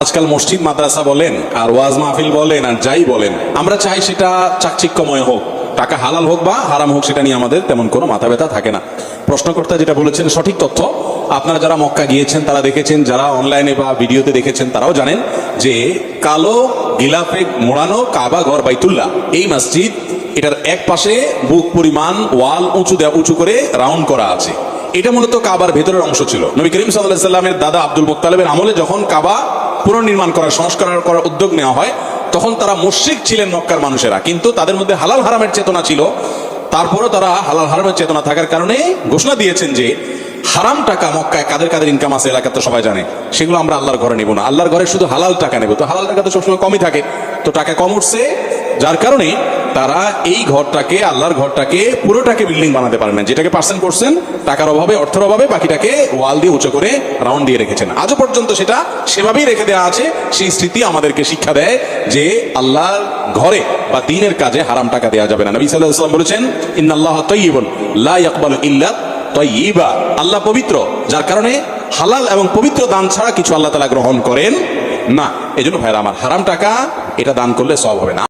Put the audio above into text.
আজকাল মসজিদ মাদ্রাসা বলেন, আর ওয়াজ মাহফিল বলেন, আর যাই বলেন, আমরা চাই সেটা চাকচিক্যময় হোক। টাকা হালাল হোক বা হারাম হোক, সেটা নিয়ে আমাদের তেমন কোনো মাথা ব্যথা থাকে না। প্রশ্নকর্তা যেটা বলেছেন, সঠিক তথ্য। আপনারা যারা মক্কা গিয়েছেন, তারা দেখেছেন, যারা অনলাইনে বা ভিডিওতে দেখেছেন, তারাও জানেন যে কালো গিলাফে মোড়ানো কাবা ঘর বাইতুল্লাহ, এই মসজিদ, এটার এক পাশে বুক পরিমাণ ওয়াল উঁচু দেওয়া উঁচু করে রাউন্ড করা আছে। এটা মূলত কাবার ভেতরের অংশ ছিল। নবী করিম সাল্লাহ সাল্লামের দাদা আব্দুল মোত্তালেবের আমলে যখন কাবা পুনর্নির্মাণ করার, সংস্কার করার উদ্যোগ নেওয়া হয়, তখন তারা মুশ্রিক ছিলেন মক্কার মানুষেরা। কিন্তু তাদের মধ্যে হালাল হারামের চেতনা ছিল। তারপরও তারা হালাল হারামের চেতনা থাকার কারণে ঘোষণা দিয়েছেন যে, হারাম টাকা মক্কায় কাদের কাদের ইনকাম আছে এলাকা তো সবাই জানে। সেগুলো আমরা আল্লাহর ঘরে নেব না। আল্লাহর ঘরে শুধু হালাল টাকা নেব। তো হালাল টাকা তো সবসময় কমই থাকে। তো টাকা কম উঠছে, যার কারণে তারা এই ঘরটাকে, আল্লাহর ঘরটাকে, পুরোটাকে বিল্ডিং বানাতে পারেন যেটাকে পার্সেন্ট করছেন, টাকার অভাবে, অর্থের অভাবে, বাকিটাকে ওয়াল দিয়ে উঁচু করে রাউন্ড দিয়ে রেখেছেন। আজও পর্যন্ত সেটা সেভাবেই রেখে দেওয়া আছে। সেই স্মৃতি আমাদেরকে শিক্ষা দেয় যে আল্লাহর ঘরে বা দিনের কাজে হারাম টাকা দেওয়া যাবে না। নবী সাল্লাহ সাল্লাম বলেছেন, ইন্নাল্লাহ তৈবন লা ইয়াকবালু ইল্লা তৈবা আল্লাহ পবিত্র, যার কারণে হালাল এবং পবিত্র দান ছাড়া কিছু আল্লাহ তালা গ্রহণ করেন না। এই জন্য ভাইরা, আমার হারাম টাকা, এটা দান করলে সব হবে না।